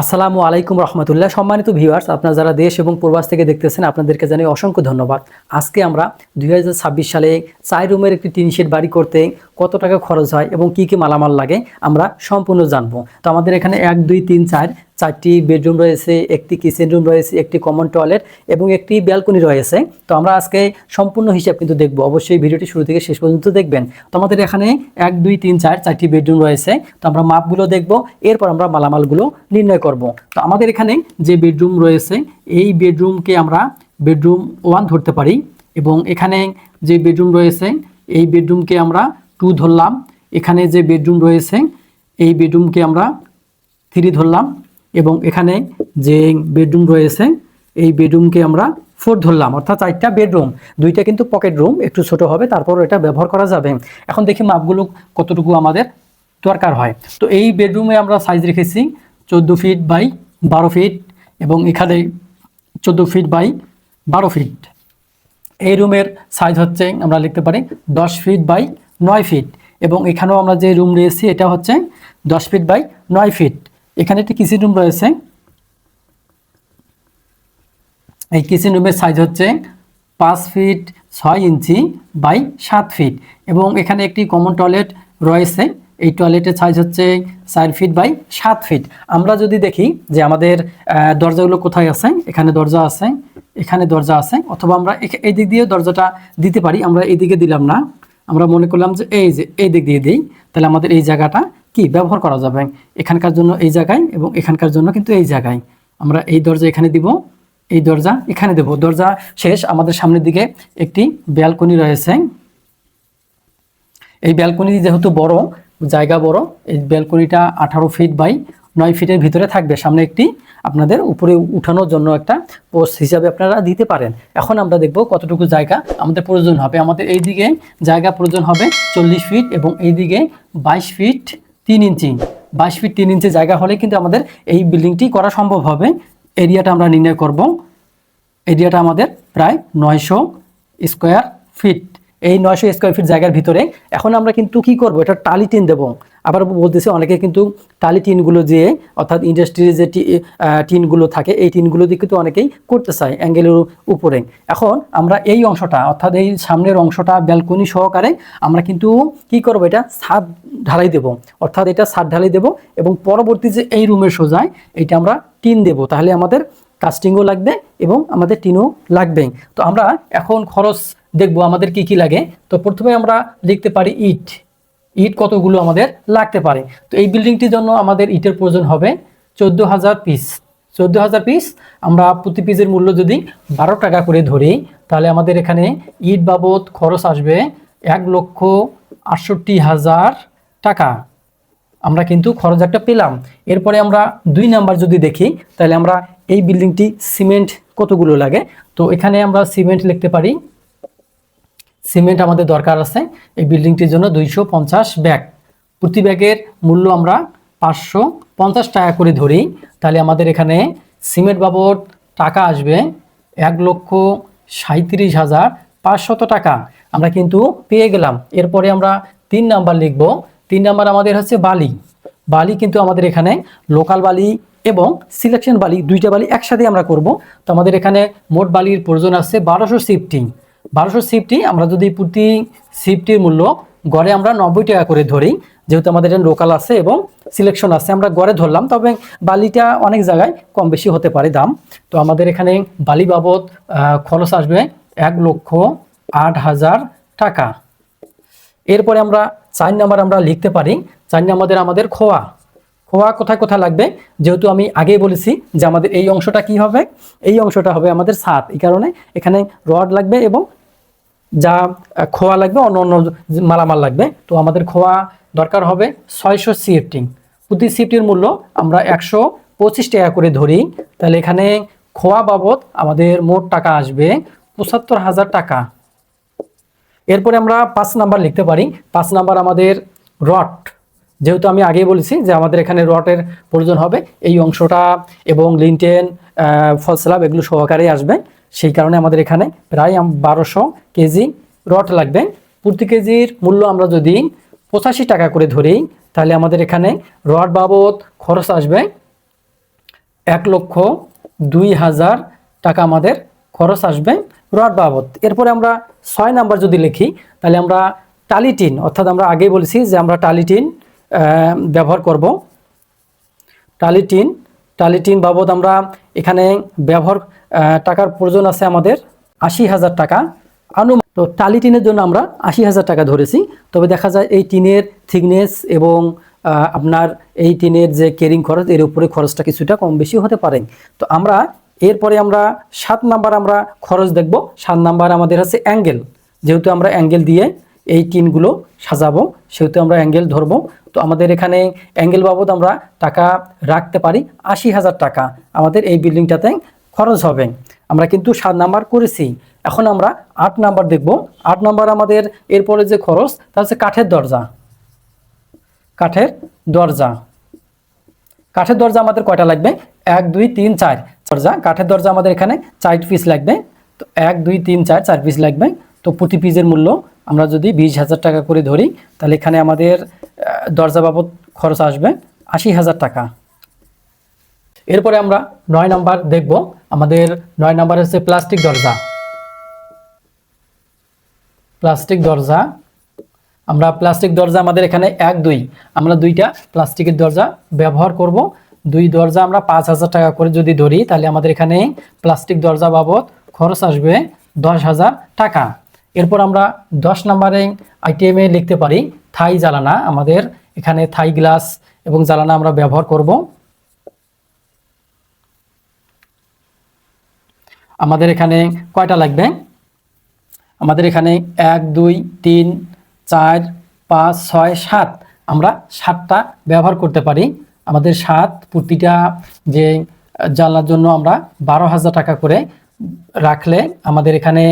আসসালামু আলাইকুম রহমতুল্লাহ। সম্মানিত ভিউয়ার্স আপনারা যারা দেশ এবং প্রবাস থেকে দেখতেছেন, আপনাদেরকে জানাই অসংখ্য ধন্যবাদ। আজকে আমরা দুই হাজার ছাব্বিশ সালে চাই রুমের একটি টিন শেড বাড়ি করতে কত টাকা খরচ হয় এবং কি কি মালামাল লাগে, আমরা সম্পূর্ণ জানব। তো আমাদের এখানে এক, দুই, তিন, চার, চারটি বেডরুম রয়েছে, একটি কিচেন রুম রয়েছে, একটি কমন টয়লেট এবং একটি ব্যালকনি রয়েছে। তো আমরা আজকে সম্পূর্ণ হিসাব কিন্তু দেখব। অবশ্যই ভিডিওটি শুরু থেকে শেষ পর্যন্ত দেখবেন। তো আমাদের এখানে এক, দুই, তিন, চার, চারটি বেডরুম রয়েছে। তো আমরা মাপগুলো দেখব, এরপর আমরা মালামালগুলো নির্ণয় করব। তো আমাদের এখানে যে বেডরুম রয়েছে, এই বেডরুমকে আমরা বেডরুম ওয়ান ধরতে পারি এবং এখানে যে বেডরুম রয়েছে, এই বেডরুমকে আমরা টু ধরলাম। এখানে যে বেডরুম রয়েছে, এই বেডরুমকে আমরা থ্রি ধরলাম এবং এখানে যে বেডরুম রয়েছে, এই বেডরুমকে আমরা ফোর ধরলাম, অর্থাৎ চারটা বেডরুম। দুইটা কিন্তু পকেট রুম, একটু ছোট হবে, তারপর এটা ব্যবহার করা যাবে। এখন দেখি মাপগুলো কতটুকু আমাদের দরকার হয়। তো এই বেডরুমে আমরা সাইজ রেখেছি চোদ্দ ফিট বাই বারো ফিট এবং এখানে চোদ্দ ফিট বাই বারো ফিট এই রুমের সাইজ হচ্ছে, আমরা লিখতে পারি দশ ফিট বাই নয় ফিট এবং এখানেও আমরা যে রুম রয়েছি, এটা হচ্ছে দশ ফিট বাই নয় ফিট এখানে একটি কিচেন রুম রয়েছে। এই কিচেন রুমের সাইজ হচ্ছে পাঁচ ফিট ছয় ইঞ্চি বাই সাত ফিট এবং এখানে একটি কমন টয়লেট রয়েছে। এই টয়লেটের সাইজ হচ্ছে চার ফিট বাই সাত ফিট আমরা যদি দেখি যে আমাদের দরজাগুলো কোথায় আছে, এখানে দরজা আছে, এখানে দরজা আছে, অথবা আমরা এই দিক দিয়ে দরজাটা দিতে পারি, আমরা এই দিকে দিলাম না। আমরা মনে করলাম যে এই যে এই দিক দিয়ে দিই, তাহলে আমাদের এই জায়গাটা কি ব্যবহার করা যাবে? এখানকার জন্য এই জায়গায় এবং এখানকার জন্য কিন্তু এই জায়গায়। আমরা এই দরজা এখানে দিব, এই দরজা এখানে দেব। দরজা শেষ, আমাদের সামনের দিকে একটি ব্যালকনি রয়েছে। এই ব্যালকনি যেহেতু বড়, জায়গা বড়, এই ব্যালকনিটা আঠারো ফিট বাই নয় ফিটের ভিতরে থাকবে। সামনে একটি আপনাদের উপরে উঠানোর জন্য একটা পোস্ট হিসাবে আপনারা দিতে পারেন। এখন আমরা দেখব কতটুকু জায়গা আমাদের প্রয়োজন হবে। আমাদের এই দিকে জায়গা প্রয়োজন হবে চল্লিশ ফিট এবং এই দিকে বাইশ ফিট তিন ইঞ্চি। বাইশ ফিট তিন ইঞ্চি জায়গা হলে কিন্তু আমাদের এই বিল্ডিংটি করা সম্ভব হবে। এরিয়াটা আমরা নির্ণয় করব। এরিয়াটা আমাদের প্রায় নয়শো স্কোয়ার ফিট। এই নয়শো স্কোয়ার ফিট জায়গার ভিতরে এখন আমরা কিন্তু কি করব? এটা টালি টিন দেবো। আবার বলতেছি, অনেকে কিন্তু টালি টিনগুলো যে, অর্থাৎ ইন্ডাস্ট্রির যে টিনগুলো থাকে, এই টিনগুলো দিয়ে কিন্তু অনেকেই করতে চায় অ্যাঙ্গেলের উপরে। এখন আমরা এই অংশটা, অর্থাৎ এই সামনের অংশটা ব্যালকনি সহকারে আমরা কিন্তু কি করব, এটা ছাদ ঢালাই দেব। অর্থাৎ এটা ছাদ ঢালাই দেব এবং পরবর্তী যে এই রুমের সোজায় এটা আমরা টিন দেব। তাহলে আমাদের কাস্টিংও লাগবে এবং আমাদের টিনও লাগবে। তো আমরা এখন খরচ দেখব আমাদের কি কি লাগে। তো প্রথমে আমরা লিখতে পারি ইট। ইট কতগুলো আমাদের লাগতে পারে? তো এই বিল্ডিংটির জন্য আমাদের ইটের প্রয়োজন হবে চোদ্দ হাজার পিস চোদ্দ হাজার পিস আমরা প্রতি পিসের মূল্য যদি বারো টাকা করে ধরি, তাহলে আমাদের এখানে ইট বাবদ খরচ আসবে এক লক্ষ আটষট্টি হাজার টাকা। আমরা কিন্তু খরচ একটা পেলাম। এরপরে আমরা দুই নাম্বার যদি দেখি, তাহলে আমরা এই বিল্ডিংটি সিমেন্ট কতগুলো লাগে? তো এখানে আমরা সিমেন্ট লিখতে পারি সিমেন্ট আমাদের দরকার আছে। এই বিল্ডিংটির জন্য দুইশো পঞ্চাশ ব্যাগ। প্রতি ব্যাগের মূল্য আমরা পাঁচশো পঞ্চাশ টাকা করে ধরি। তাহলে আমাদের এখানে সিমেন্ট বাবদ টাকা আসবে এক লক্ষ সাঁত্রিশ হাজার পাঁচশত টাকা। আমরা কিন্তু পেয়ে গেলাম। এরপরে আমরা তিন নাম্বার লিখব। তিন নাম্বার আমাদের হচ্ছে বালি। বালি কিন্তু আমাদের এখানে লোকাল বালি এবং সিলেকশন বালি, দুইটা বালি একসাথে আমরা করব। তো আমাদের এখানে মোট বালির প্রয়োজন আছে বারোশো সিফটি। বারোশো সিফটি, আমরা যদি প্রতি সিফটির মূল্য গড়ে আমরা নব্বই টাকা করে ধরি, যেহেতু আমাদের লোকাল আছে এবং সিলেকশন আছে, আমরা গড়ে ধরলাম, তবে বালিটা অনেক জায়গায় কম বেশি হতে পারে দাম। তো আমাদের এখানে বালি বাবদ খরচ আসবে এক লক্ষ আট হাজার টাকা। এরপরে আমরা চার নাম্বার আমরা লিখতে পারি, চার নাম্বারের আমাদের খোয়া। খোয়া কোথায় কোথায় লাগবে? যেহেতু আমি আগেই বলেছি যে আমাদের এই অংশটা কি হবে? এই অংশটা হবে আমাদের সাত, এই কারণে এখানে রড লাগবে এবং যা খোয়া লাগবে, অন্য অন্য মালামাল লাগবে। তো আমাদের খোয়া দরকার হবে ছয়শো সিএফটি। প্রতি সিএফটির মূল্য আমরা একশো পঁচিশ টাকা করে ধরি। তাহলে এখানে খোয়া বাবদ আমাদের মোট টাকা আসবে পঁচাত্তর হাজার টাকা। এরপরে আমরা পাঁচ নাম্বার লিখতে পারি। পাঁচ নাম্বার আমাদের রট যেহেতু আমি আগেই বলেছি যে আমাদের এখানে রটের প্রয়োজন হবে, এই অংশটা এবং লিনটেন ফলসলাব এগুলো সহকারে আসবে। সেই কারণে আমাদের এখানে প্রায় বারোশো কেজি রড লাগবে। প্রতি কেজির মূল্য আমরা যদি পঁচাশি টাকা করে ধরি, তাহলে আমাদের এখানে রড বাবদ খরচ আসবে এক লক্ষ দুই হাজার টাকা আমাদের খরচ আসবে রড বাবদ। এরপরে আমরা ছয় নাম্বার যদি লিখি, তাহলে আমরা টালিটিন অর্থাৎ আমরা আগেই বলেছি যে আমরা টালিটিন ব্যবহার করব। টালিটিন টালিটিন বাবদ আমরা এখানে ব্যবহার টাকার প্রয়োজন আছে আমাদের আশি হাজার টাকা। আনু, তো টালিটিনের জন্য আমরা আশি হাজার টাকা ধরেছি। তবে দেখা যায় এই টিনের থিকনেস এবং আপনার এই টিনের যে কেরিং খরচ, এর উপরে খরচটা কিছুটা কম বেশি হতে পারে। তো আমরা এরপরে আমরা সাত নাম্বার আমরা খরচ দেখব। সাত নাম্বার আমাদের আছে অ্যাঙ্গেল যেহেতু আমরা অ্যাঙ্গেল দিয়ে এই টিনগুলো সাজাবো, সেহেতু আমরা অ্যাঙ্গেল ধরবো। তো আমাদের এখানে অ্যাঙ্গেল বাবদ আমরা টাকা রাখতে পারি আশি হাজার টাকা। আমাদের এই বিল্ডিংটাতে খরচ হবে। আমরা কিন্তু সাত নাম্বার করেছি। এখন আমরা আট নাম্বার দেখব। আট নাম্বার আমাদের এরপরে যে খরচ তা হচ্ছে কাঠের দরজা। কাঠের দরজা। কাঠের দরজা আমাদের কয়টা লাগবে? এক, দুই, তিন, চার। দরজা, কাঠের দরজা আমাদের এখানে চার পিস লাগবে। তো এক, দুই, তিন, চার চার পিস লাগবে। তো প্রতি পিসের মূল্য আমরা যদি বিশ হাজার টাকা করে ধরি, তাহলে এখানে আমাদের দরজা বাবদ খরচ আসবে আশি হাজার টাকা। এরপরে আমরা নয় নাম্বার দেখব। আমাদের নয় নাম্বার হচ্ছে প্লাস্টিক দরজা। প্লাস্টিক দরজা। আমরা প্লাস্টিক দরজা আমাদের এখানে এক, দুই। আমরা দুইটা প্লাস্টিকের দরজা ব্যবহার করব। দুই দরজা আমরা পাঁচ হাজার টাকা করে যদি ধরি, তাহলে আমাদের এখানে প্লাস্টিক দরজা বাবদ খরচ আসবে দশ হাজার টাকা। এরপর আমরা দশ নম্বরে আইটেমে লিখতে পারি থাই জ্বালানা আমাদের এখানে থাই গ্লাস এবং জ্বালানা আমরা ব্যবহার করব। আমাদের এখানে কয়টা লাগবে? আমাদের এখানে এক, দুই, তিন, চার, পাঁচ, ছয়, সাত আমরা সাতটা ব্যবহার করতে পারি। আমাদের সাত প্রতিটা যে জানলার জন্য আমরা বারো হাজার টাকা করে রাখলে আমাদের এখানে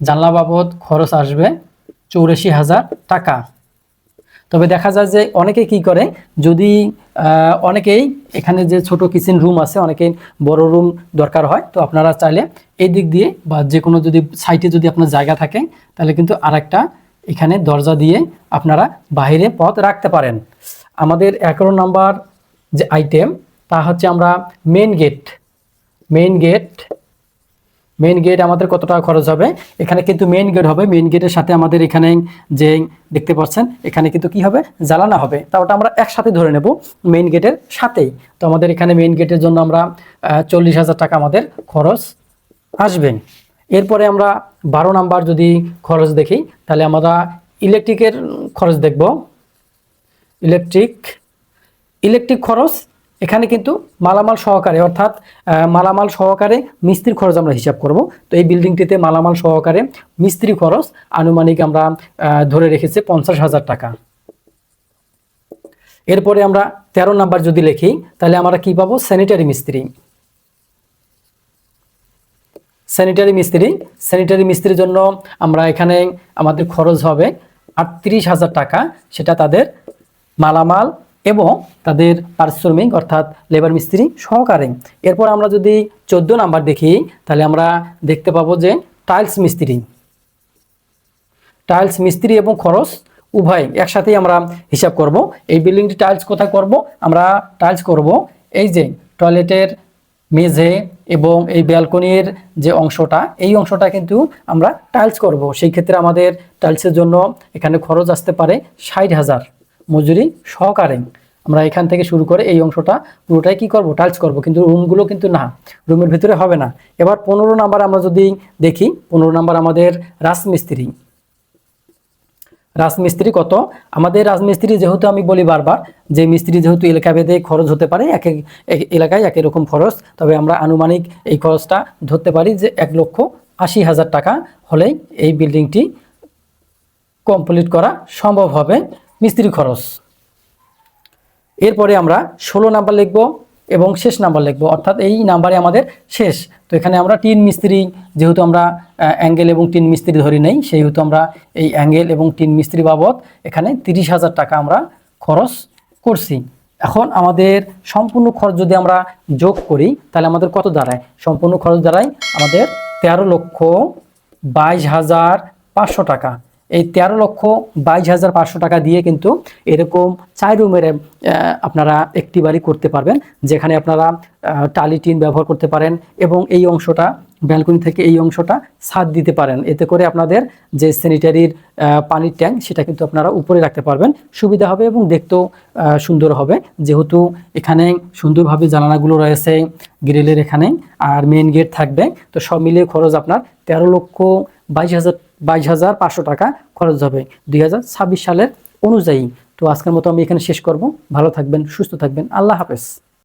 জানলা বাবদ খরচ আসবে চৌরাশি হাজার টাকা। তবে দেখা যায় যে অনেকে কি করে, যদি অনেকেই এখানে যে ছোট কিচেন রুম আছে, অনেকেই বড় রুম দরকার হয়, তো আপনারা চাইলে এই দিক দিয়ে বা যে কোনো যদি সাইটে যদি আপনার জায়গা থাকে, তাহলে কিন্তু আরেকটা এখানে দরজা দিয়ে আপনারা বাইরে পথ রাখতে পারেন। আমাদের এগারো নাম্বার যে আইটেম তা হচ্ছে আমরা main gate main gate main gate আমাদের কত টাকা খরচ হবে? এখানে কিন্তু মেইন গেট হবে। মেইন গেটের সাথে আমাদের এখানে যে দেখতে পাচ্ছেন, এখানে কিন্তু কি হবে? জ্বালানা হবে। তা ওটা আমরা একসাথে ধরে নেব মেইন গেটের সাথেই। তো আমাদের এখানে মেইন গেটের জন্য আমরা চল্লিশ হাজার টাকা আমাদের খরচ আসবে। এরপরে আমরা বারো নাম্বার যদি খরচ দেখি, তাহলে আমরা ইলেকট্রিকের খরচ দেখব। ইলেকট্রিক ইলেকট্রিক খরচ এখানে কিন্তু মালামাল সহকারে, অর্থাৎ মালামাল সহকারে মিস্ত্রির খরচ আমরা হিসাব করব। তো এই বিল্ডিংটিতে মালামাল সহকারে মিস্ত্রি খরচ আনুমানিক আমরা ধরে রেখেছি পঞ্চাশ হাজার টাকা। এরপরে আমরা তেরো নাম্বার যদি লিখি, তাহলে আমরা কি পাবো? স্যানিটারি মিস্ত্রি। স্যানিটারি মিস্ত্রি, স্যানিটারি মিস্ত্রির জন্য আমরা এখানে আমাদের খরচ হবে আটত্রিশ হাজার টাকা। সেটা তাদের মালামাল এবং তাদের পারিশ্রমিক অর্থাৎ লেবার মিস্ত্রি সহকারে। এরপর আমরা যদি চোদ্দ নাম্বার দেখি, তাহলে আমরা দেখতে পাবো যে টাইলস মিস্ত্রি। টাইলস মিস্ত্রি এবং খরচ উভয় একসাথেই আমরা হিসাব করব। এই বিল্ডিংটি টাইলস কোথায় করব? আমরা টাইলস করব এই যে টয়লেটের মেঝে এবং এই ব্যালকনির যে অংশটা, এই অংশটা কিন্তু আমরা টাইলস করব। সেই ক্ষেত্রে আমাদের টাইলসের জন্য এখানে খরচ আসতে পারে ষাট হাজার। মজুরি সহকারে। আমরা এখান থেকে শুরু করে এই অংশটা, পুরোটাই কি করব? টাইলস করব, কিন্তু রুমগুলো কিন্তু না, রুমের ভিতরে হবে না। এবার পনেরো নাম্বার আমরা যদি দেখি, পনেরো নাম্বার আমাদের রাজমিস্ত্রি। রাজমিস্ত্রি কত? আমাদের রাজমিস্ত্রি যেহেতু আমি বলি বারবার, যে মিস্ত্রি যেহেতু এলাকা ভেদে খরচ হতে পারে, এক এক এলাকায় এক রকম খরচ, তবে আমরা আনুমানিক এই খরচটা ধরতে পারি যে এক লক্ষ আশি হাজার টাকা হলেই এই বিল্ডিংটি কমপ্লিট করা সম্ভব হবে। মিস্ত্রি খরচ। এরপরে আমরা ষোলো নাম্বার লিখব এবং শেষ নাম্বার লিখব। অর্থাৎ এই নাম্বারে আমাদের শেষ। তো এখানে আমরা টিন মিস্ত্রি, যেহেতু আমরা অ্যাঙ্গেল এবং টিন মিস্ত্রি ধরি নেই, সেহেতু আমরা এই অ্যাঙ্গেল এবং টিন মিস্ত্রি বাবদ এখানে তিরিশ হাজার টাকা আমরা খরচ করছি। এখন আমাদের সম্পূর্ণ খরচ যদি আমরা যোগ করি, তাহলে আমাদের কত দাঁড়ায়? সম্পূর্ণ খরচ দাঁড়ায় আমাদের তেরো লক্ষ বাইশ হাজার পাঁচশো টাকা। এই তেরো লক্ষ বাইশ হাজার পাঁচশো টাকা দিয়ে কিন্তু এরকম চার রুমের আপনারা একটি বাড়ি করতে পারবেন, যেখানে আপনারা টালি টিন ব্যবহার করতে পারেন এবং এই অংশটা, ব্যালকনি থেকে এই অংশটা ছাদ দিতে পারেন। এতে করে আপনাদের যে স্যানিটারির পানির ট্যাঙ্ক, সেটা কিন্তু আপনারা উপরে রাখতে পারবেন। সুবিধা হবে এবং দেখতেও সুন্দর হবে। যেহেতু এখানে সুন্দরভাবে জানালাগুলো রয়েছে, গ্রিলের এখানে, আর মেন গেট থাকবে। তো সব মিলিয়ে খরচ আপনার তেরো লক্ষ বাইশ হাজার বাইশ হাজার পাঁচশো টাকা খরচ হবে দুই হাজার ছাব্বিশ সালের অনুযায়ী। তো আজকের মতো আমি এখানে শেষ করব। ভালো থাকবেন, সুস্থ থাকবেন। আল্লাহ হাফেজ।